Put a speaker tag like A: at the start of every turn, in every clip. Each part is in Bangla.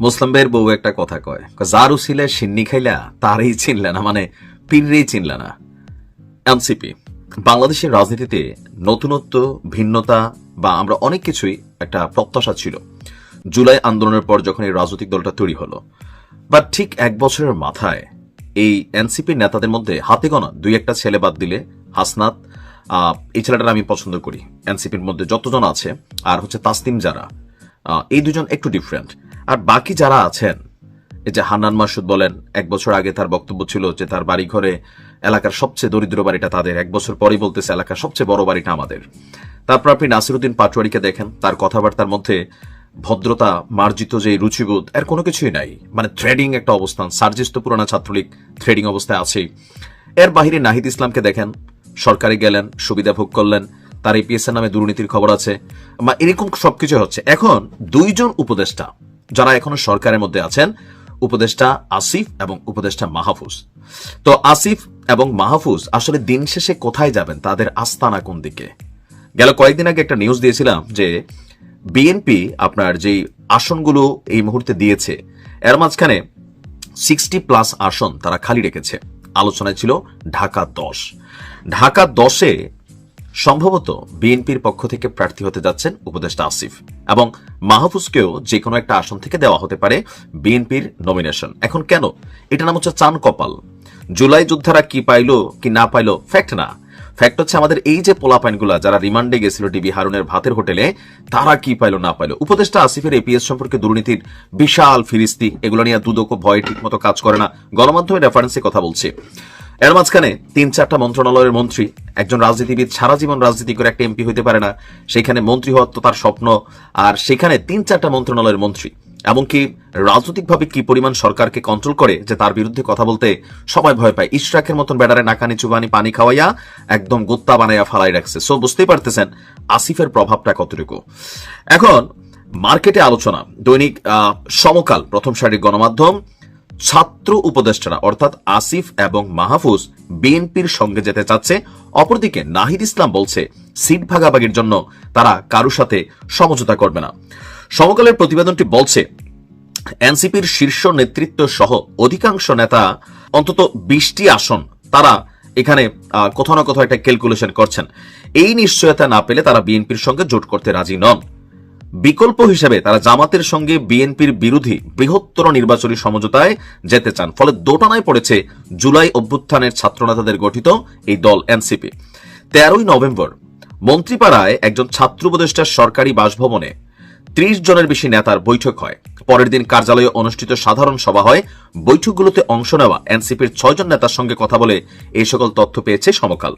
A: মুসলিম বউ একটা কথা কয় যার উছিলে সিন্নি খাইলা? তারই চিনলে না মানে পীররেই চিনলে না। এনসিপি বাংলাদেশের রাজনীতিতে নতুনত্ব, ভিন্নতা বা আমরা অনেক কিছুই একটা প্রত্যাশা ছিল। জুলাই আন্দোলনের পর যখন এই রাজনৈতিক দলটা তৈরি হলো। বা ঠিক এক বছরের মাথায় এই এনসিপির নেতাদের মধ্যে হাতে গোনা দুই একটা ছেলে বাদ দিলে হাসনাত এই ছেলেটার আমি পছন্দ করি। এনসিপির মধ্যে যতজন আছে, আর হচ্ছে তাসনিম যারা এই দুজন একটু ডিফারেন্ট আর বাকি যারা আছেন, এই যে হান্নান মাসুদ বলেন, এক বছর আগে তার বক্তব্য ছিল যে তার বাড়ি ঘরে এলাকার সবচেয়ে দরিদ্র বাড়িটা তাদের, এক বছর পরেই বলতেছে এলাকার সবচেয়ে বড় বাড়িটা আমাদের। তারপর আপনি নাসিরুদ্দিন পাটোয়ারিকে দেখেন, তার কথাবার্তার মধ্যে ভদ্রতা, মার্জিত যে রুচিবোধ, এর কোনো কিছুই নাই। মানে থ্রেডিং একটা অবস্থান, সার্জিস তো পুরানা ছাত্রলীগ থ্রেডিং অবস্থায় আছেই। এর বাহিরে নাহিদ ইসলামকে দেখেন, সরকারে গেলেন, সুবিধা ভোগ করলেন, তার এপিএস নামে দুর্নীতির খবর আছে। বা এরকম সবকিছু হচ্ছে। এখন দুইজন উপদেষ্টা যারা এখনও সরকারের মধ্যে আছেন, উপদেষ্টা আসিফ এবং উপদেষ্টা মাহফুজ। তো আসিফ এবং মাহফুজ আসলে দিন শেষে কোথায় যাবেন? তাদের আস্তানা কোন দিকে? গেল কয়েকদিন আগে একটা নিউজ দিয়েছিলাম যে বিএনপি আপনার যেই আসনগুলো এই মুহূর্তে দিয়েছে, এর মাঝখানে সিক্সটি প্লাস আসন তারা খালি রেখেছে। আলোচনায় ছিল ঢাকা দশ। ঢাকা দশে সম্ভবত বিএনপির পক্ষ থেকে প্রার্থী হতে যাচ্ছেন উপদেষ্টা আসিফ এবং মাহফুজকেও যে কোনো একটা আসন থেকে দেওয়া হতে পারে বিএনপির নমিনেশন এখন কেন? এটা নাম হচ্ছে চান কপাল। জুলাই যোদ্ধারা কি পাইলো, কি না পাইলো ফ্যাক্ট না। ফ্যাক্ট হচ্ছে আমাদের এই যে পোলাপাইনগুলা, যারা রিমান্ডে গেছিল ডিবি হারুনের ভাতের হোটেলে, তারা কি পাইলো, না পাইলো? উপদেষ্টা আসিফের এপিএস সম্পর্কে দুর্নীতির বিশাল ফিরিস্তি, এগুলো নিয়ে দুদক ভয় ঠিক মতো কাজ করে না। গণমাধ্যমে রেফারেন্সে কথা বলছি। এর মাঝখানে তিন চারটা মন্ত্রণালয়ের মন্ত্রী, একজন রাজনীতিবিদ সারা জীবন রাজনীতি করে একটা এমপি হইতে পারে না, সেখানে মন্ত্রী হওয়ার তো তার স্বপ্ন, আর সেখানে তিন চারটা মন্ত্রণালয়ের মন্ত্রী। এমনকি রাজনৈতিকভাবে কি পরিমাণ সরকারকে কন্ট্রোল করে যে তার বিরুদ্ধে কথা বলতে সবাই ভয় পায়। ইশরাকের মতন বেড়ারে নাকানি চুবানি পানি খাওয়াইয়া একদম গোত্তা বানাইয়া ফালাই রাখছে। সো বুঝতেই পারতেছেন আসিফের প্রভাবটা কতটুকু। এখন, মার্কেটে আলোচনা, দৈনিক সমকাল, প্রথম সারির গণমাধ্যম ছাত্র উপদেষ্টারা অর্থাৎ আসিফ এবং মাহফুজ বিএনপির সঙ্গে যেতে চাচ্ছে। অপরদিকে নাহিদ ইসলাম বলছে, সিট ভাগাভাগির জন্য তারা কারও সাথে সমঝোতা করবে না। সমকালের প্রতিবেদনটি বলছে, এনসিপির শীর্ষ নেতৃত্ব সহ অধিকাংশ নেতা অন্তত বিশটি আসন তারা এখানে কোথাও না কোথাও একটা ক্যালকুলেশন করছেন। এই নিশ্চয়তা না পেলে তারা বিএনপির সঙ্গে জোট করতে রাজি নন। বিকল্প হিসেবে তারা জামাতের সঙ্গে বিএনপির বিরোধী বৃহত্তর নির্বাচনী সমঝোতায় যেতে চান। ফলে দোটানায় পড়েছে জুলাই অভ্যুত্থানের ছাত্রনেতাদের গঠিত এই দল এনসিপি। তেরোই নভেম্বর, মন্ত্রীপাড়ায় একজন ছাত্র উপদেষ্টার সরকারি বাসভবনে ত্রিশ জনের বেশি নেতার বৈঠক হয়। পরের দিন কার্যালয়ে অনুষ্ঠিত সাধারণ সভা হয়। বৈঠকগুলোতে অংশ নেওয়া এনসিপির ছয়জন নেতার সঙ্গে কথা বলে এই সকল তথ্য পেয়েছে সমকাল।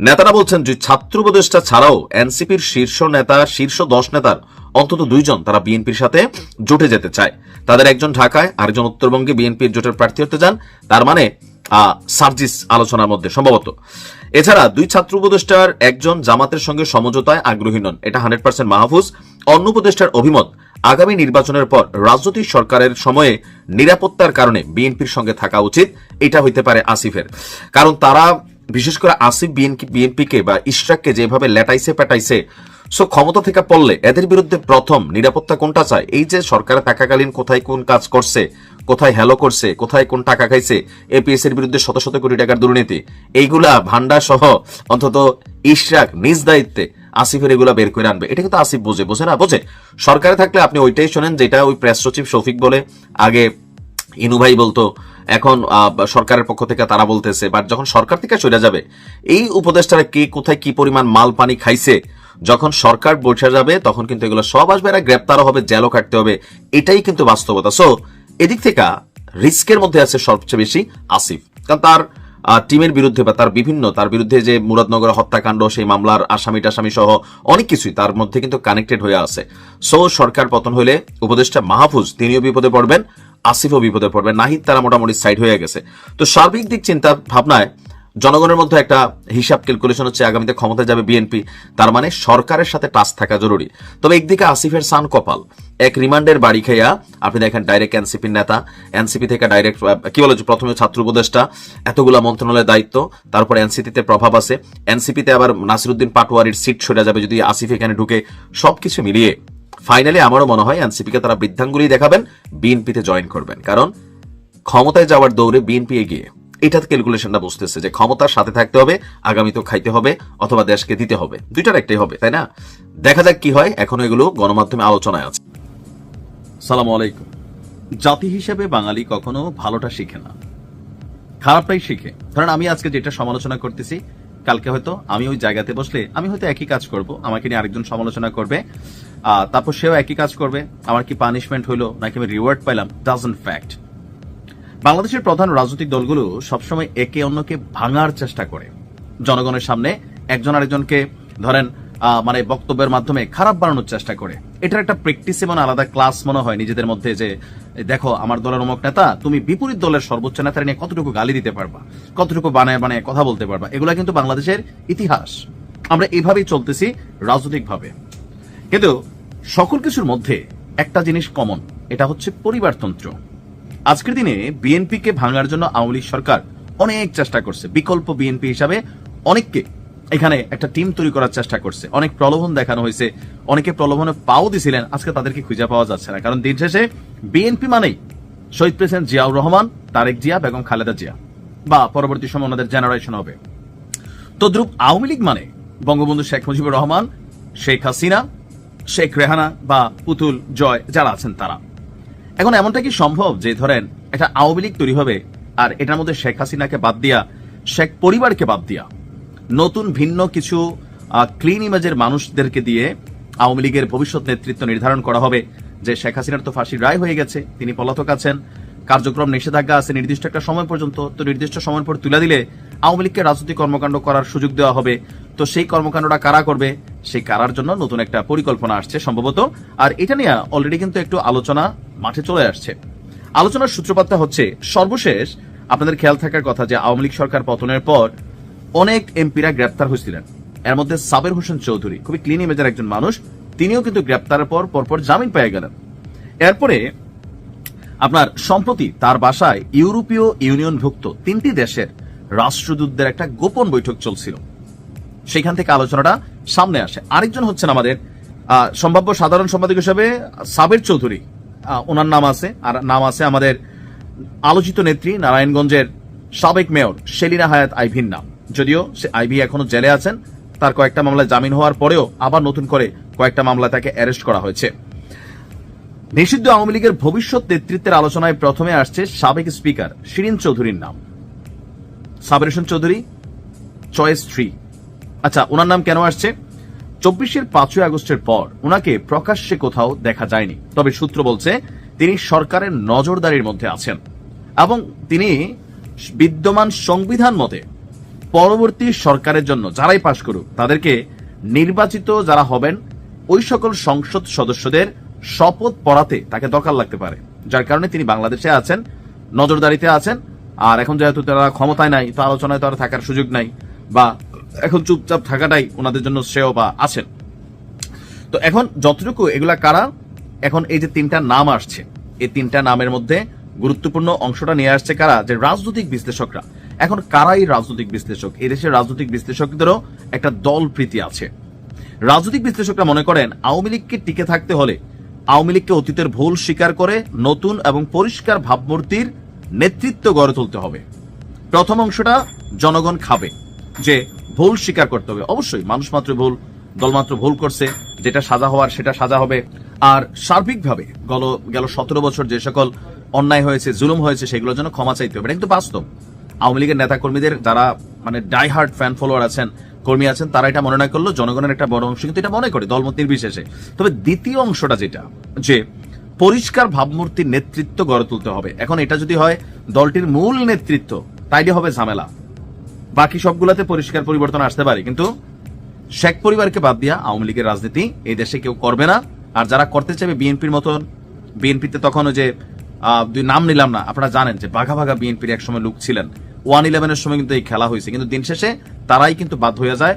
A: নেতারা বলছেন যে ছাত্র উপদেষ্টা ছাড়াও এনসিপির শীর্ষ নেতা শীর্ষ দশ নেতার অন্তত দুইজন তারা বিএনপির সাথে জোটে যেতে চায়। তাদের একজন ঢাকায়, আরেকজন উত্তরবঙ্গে বিএনপির জোটের প্রার্থী হতে যান। তার মানে সার্জিস আলোচনার মধ্যে সম্ভবত। এছাড়া দুই ছাত্র উপদেষ্টার একজন জামাতের সঙ্গে সমঝোতায় আগ্রহী নন। এটা হান্ড্রেড পার্সেন্ট মাহফুজ। অন্য উপদেষ্টার অভিমত, আগামী নির্বাচনের পর রাজনৈতিক সরকারের সময়ে নিরাপত্তার কারণে বিএনপির সঙ্গে থাকা উচিত। এটা হইতে পারে আসিফের। কারণ তারা, বিশেষ করে আসিফ বিএনপি, বিএনপিকে বা ইশরাককে যেভাবে লেটাইছে পেটাইছে সো ক্ষমতা থেকে পড়লে এদের বিরুদ্ধে প্রথম নিরাপত্তা কোনটা চায়? এই যে সরকার থাকাকালীন কোথায় কোন কাজ করছে, কোথায় হ্যালো করছে, কোথায় কোন টাকা খাইছে এপিএস এর বিরুদ্ধে শত শত কোটি টাকার দুর্নীতি, এইগুলা ভান্ডার সহ অন্তত ইশরাক নিজ দায়িত্বে আসিফের এগুলা বের করে আনবে। এটা কিন্তু আসিফ বোঝে বোঝে না? বোঝে। সরকারে থাকলে আপনি ওইটাই শোনেন যেটা ওই প্রেস সচিব শফিক বলে, আগে ইনু ভাই বলতো, এখন সরকারের পক্ষ থেকে তারা বলতেছে বাট যখন সরকার থেকে সরে যাবে, এই উপদেষ্টারা কে কোথায় কি পরিমাণ মাল পানি খাইছে যখন সরকার বসে যাবে, তখন কিন্তু এগুলো সব আসবে এরা গ্রেপ্তারও হবে, জেলও কাটতে হবে। এটাই কিন্তু বাস্তবতা। সো এদিক থেকে রিস্কের মধ্যে আছে সবচেয়ে বেশি আসিফ। কারণ তার টিমের বিরুদ্ধে বা তার বিভিন্ন, তার বিরুদ্ধে যে মুরাদনগর হত্যাকাণ্ড, সেই মামলার আসামি টাসামি সহ অনেক কিছুই তার মধ্যে কিন্তু কানেক্টেড হয়ে আছে। সো সরকার পতন হলে উপদেষ্টা মাহফুজ তিনিও বিপদে পড়বেন, আসিফও বিপদে পড়বেন। নাহিদ তারা মোটামুটি সাইড হয়ে গেছে। তো সার্বিক দিক চিন্তা ভাবনায় জনগণের মধ্যে একটা হিসাব ক্যালকুলেশন হচ্ছে আগামীতে ক্ষমতায় যাবে বিএনপি, তার মানে সরকারের সাথে টাচ থাকা জরুরি। তবে একদিকে আসিফের সান কপাল, এক রিমান্ডের বাড়ি খাইয়া, আপনি দেখেন ডাইরেক্ট এনসিপির নেতা এনসিপি থেকে ডাইরেক্ট কি বলে প্রথমে ছাত্র উপদেষ্টা, এতগুলা মন্ত্রণালয়ের দায়িত্ব, তারপর এনসিপিতে প্রভাব আছে এনসিপিতে আবার নাসিরুদ্দিন পাটোয়ারির সিট সরে যাবে যদি আসিফ এখানে ঢুকে, সবকিছু মিলিয়ে। ফাইনালি আমারও মনে হয় এনসিপিকে তারা বৃদ্ধাঙ্গুলি দেখাবেন, বিএনপিতে জয়েন করবেন। কারণ ক্ষমতায় যাওয়ার দৌড়ে বিএনপি এগিয়ে। এটা ক্যালকুলেশনটা বুঝতেছে যে ক্ষমতার সাথে থাকতে হবে আগামী তো খাইতে হবে, অথবা দেশকে দিতে হবে। দুইটার একটাই হবে, তাই না? দেখা যাক কি হয়, এখনও এগুলো গণমাধ্যমে আলোচনায় আছে। সালাম আলাইকুম। জাতি হিসেবে বাঙালি কখনো ভালোটা শিখে না। খারাপটাই শিখে। ধরেন আমি আজকে যেটা সমালোচনা করতেছি, কালকে হয়তো আমি ওই জায়গাতে বসলে আমি হয়তো একই কাজ করব, আমাকে নিয়ে আরেকজন সমালোচনা করবে তারপর সেও একই কাজ করবে, আমার কি পানিশমেন্ট হইল, নাকি আমি রিওয়ার্ড পাইলাম ডাজন্ট ফ্যাক্ট বাংলাদেশের প্রধান রাজনৈতিক দলগুলো সবসময় একে অন্যকে ভাঙার চেষ্টা করে। জনগণের সামনে একজন আরেকজনকে ধরেন মানে বক্তব্যের মাধ্যমে খারাপ বানানোর চেষ্টা করে। এটার একটা প্র্যাকটিস এবং আলাদা ক্লাস মনে হয় নিজেদের মধ্যে যে, দেখো, আমার দলের অমুক নেতা, তুমি বিপরীত দলের সর্বোচ্চ নেতার নিয়ে কতটুকু গালি দিতে পারবা? কতটুকু বানায় বানায় কথা বলতে পারবা? এগুলা কিন্তু বাংলাদেশের ইতিহাস। আমরা এভাবেই চলতেছি রাজনৈতিকভাবে। কিন্তু সকল কিছুর মধ্যে একটা জিনিস কমন এটা হচ্ছে পরিবারতন্ত্র। আজকের দিনে বিএনপিকে ভাঙার জন্য আওয়ামী লীগ সরকার অনেক চেষ্টা করছে। বিকল্প বিএনপি হিসাবে অনেককে এখানে একটা টিম তৈরি করার চেষ্টা করছে। অনেক প্রলোভন দেখানো হয়েছে। অনেকে প্রলোভনে পাও দিছিলেন। আজকে তাদেরকে খুঁজে পাওয়া যাচ্ছে না। কারণ দিন শেষে বিএনপি মানেই শহীদ প্রেসিডেন্ট জিয়াউর রহমান, তারেক জিয়া, বেগম খালেদা জিয়া। বা পরবর্তী সময় ওনাদের জেনারেশন হবে। তদ্রুপ আওয়ামী লীগ মানে বঙ্গবন্ধু শেখ মুজিবুর রহমান, শেখ হাসিনা, শেখ রেহানা বা পুতুল জয় যারা আছেন তারা। এখন এমনটা কি সম্ভব যে ধরেন একটা আওয়ামী লীগ তৈরি হবে আর এটার মধ্যে শেখ হাসিনাকে বাদ দিয়া, শেখ পরিবারকে বাদ দিয়া নতুন ভিন্ন কিছু ক্লিন ইমেজের মানুষদেরকে দিয়ে আওয়ামী লীগের ভবিষ্যৎ নেতৃত্ব নির্ধারণ করা হবে? যে শেখ হাসিনার তো ফাঁসির রায় হয়ে গেছে, তিনি পলাতক আছেন। কার্যক্রম নিষেধাজ্ঞা আছে, নির্দিষ্ট একটা সময় পর্যন্ত, তো নির্দিষ্ট সময় পর তুলে দিলে আওয়ামী লীগকে রাজনৈতিক কর্মকাণ্ড করার সুযোগ দেওয়া হবে। তো সেই কর্মকাণ্ডটা কারা করবে? সেই কারার জন্য নতুন একটা পরিকল্পনা আসছে সম্ভবত। আর এটা নিয়ে অলরেডি কিন্তু একটু আলোচনা মাঠে চলে আসছে। আলোচনার সূত্রপাতটা হচ্ছে, সর্বশেষ আপনাদের খেয়াল থাকার কথা যে আওয়ামী লীগ সরকার পতনের পর অনেক এমপিরা গ্রেপ্তার হয়েছিলেন। এর মধ্যে সাবের হোসেন চৌধুরী, খুবই ক্লিন ইমেজের একজন মানুষ, তিনিও কিন্তু গ্রেপ্তারের পর পরপর জামিন পেয়ে গেলেন। এরপরে আপনার সম্প্রতি তার বাসায় ইউরোপীয় ইউনিয়নভুক্ত তিনটি দেশের রাষ্ট্রদূতদের একটা গোপন বৈঠক চলছিল। সেখান থেকে আলোচনাটা সামনে আসে। আরেকজন হচ্ছেন আমাদের সম্ভাব্য সাধারণ সম্পাদক হিসেবে সাবের চৌধুরী। ওনার নাম আছে, আর নাম আছে আমাদের আলোচিত নেত্রী নারায়ণগঞ্জের সাবেক মেয়র সেলিনা হায়াত আইভির নাম। যদিও সে আইভি এখনও জেলে আছেন, তার কয়েকটা মামলায় জামিন হওয়ার পরেও আবার নতুন করে কয়েকটা মামলায় তাকে অ্যারেস্ট করা হয়েছে। নিষিদ্ধ আওয়ামী লীগের ভবিষ্যৎ নেতৃত্বের আলোচনায় প্রথমে আসছে সাবেক স্পিকার শিরিন চৌধুরীর নাম। Saber Hossain Chowdhury, choice three. আচ্ছা ওনার নাম কেন আসছে? চব্বিশের পাঁচই আগস্টের পর ওনাকে প্রকাশ্যে কোথাও দেখা যায়নি। তবে সূত্র বলছে, তিনি সরকারের নজরদারির মধ্যে আছেন এবং তিনি বিদ্যমান সংবিধান মতে পরবর্তী সরকারের জন্য যারাই পাশ করুক, তাদেরকে নির্বাচিত যারা হবেন ওই সকল সংসদ সদস্যদের শপথ পড়াতে তাকে দরকার লাগতে পারে। যার কারণে তিনি বাংলাদেশে আছেন, নজরদারিতে আছেন, আর এখন যেহেতু তারা ক্ষমতায় নাই, তো আলোচনায় তো আর থাকার সুযোগ নাই, বা এখন চুপচাপ থাকাটাই ওনাদের জন্য শ্রেয় বা আছেন। তো এখন যতটুকু এগুলা কারা, এখন এই যে তিনটা নাম আসছে, এই তিনটা নামের মধ্যে গুরুত্বপূর্ণ অংশটা নিয়ে আসছে কারা, যে রাজনৈতিক বিশ্লেষকরা। এখন কারাই রাজনৈতিক বিশ্লেষক? এই দেশের রাজনৈতিক বিশ্লেষকদেরও একটা দল প্রীতি আছে। রাজনৈতিক বিশ্লেষকরা মনে করেন, আওয়ামী লীগকে টিকে থাকতে হলে আওয়ামী লীগকে অতীতের ভুল স্বীকার করে নতুন এবং পরিষ্কার ভাবমূর্তির নেতৃত্ব গড়ে তুলতে হবে। প্রথম অংশটা জনগণ খাবে, যে ভুল স্বীকার করতে হবে। অবশ্যই, মানুষ মাত্র ভুল দলমাত্র ভুল করছে, যেটা সাজা হওয়ার সেটা সাজা হবে। আর সার্বিকভাবে গল, গেল সতেরো বছর যে সকল অন্যায় হয়েছে, জুলুম হয়েছে, সেগুলোর জন্য ক্ষমা চাইতে হবে। এটা কিন্তু বাস্তব। আওয়ামী লীগের নেতাকর্মীদের যারা মানে ডাই হার্ট ফ্যান ফলোয়ার আছেন কর্মী আছেন, তারা এটা মনে না করলেও জনগণের একটা বড় অংশ কিন্তু এটা মনে করে, দলমত নির্বিশেষে। তবে দ্বিতীয় অংশটা যেটা, যে পরিষ্কার ভাবমূর্তির নেতৃত্ব গড়ে তুলতে হবে। এখন এটা যদি হয়, দলটির মূল নেতৃত্ব, তাইলে হবে ঝামেলা। বাকি সবগুলাতে পরিষ্কার পরিবর্তন আসতে পারে, কিন্তু শেখ পরিবারকে বাদ দিয়া আওয়ামী লীগের রাজনীতি এই দেশে কেউ করবে না। আর যারা করতে চাইবে বিএনপির মতন, বিএনপিতে তখন যে দুই নাম নিলাম না, আপনারা জানেন যে বাঘা বাঘা বিএনপির এক সময় লোক ছিলেন। ওয়ান ইলেভেনের সময় কিন্তু এই খেলা হয়েছে, কিন্তু দিন শেষে তারাই কিন্তু বাদ হয়ে যায়।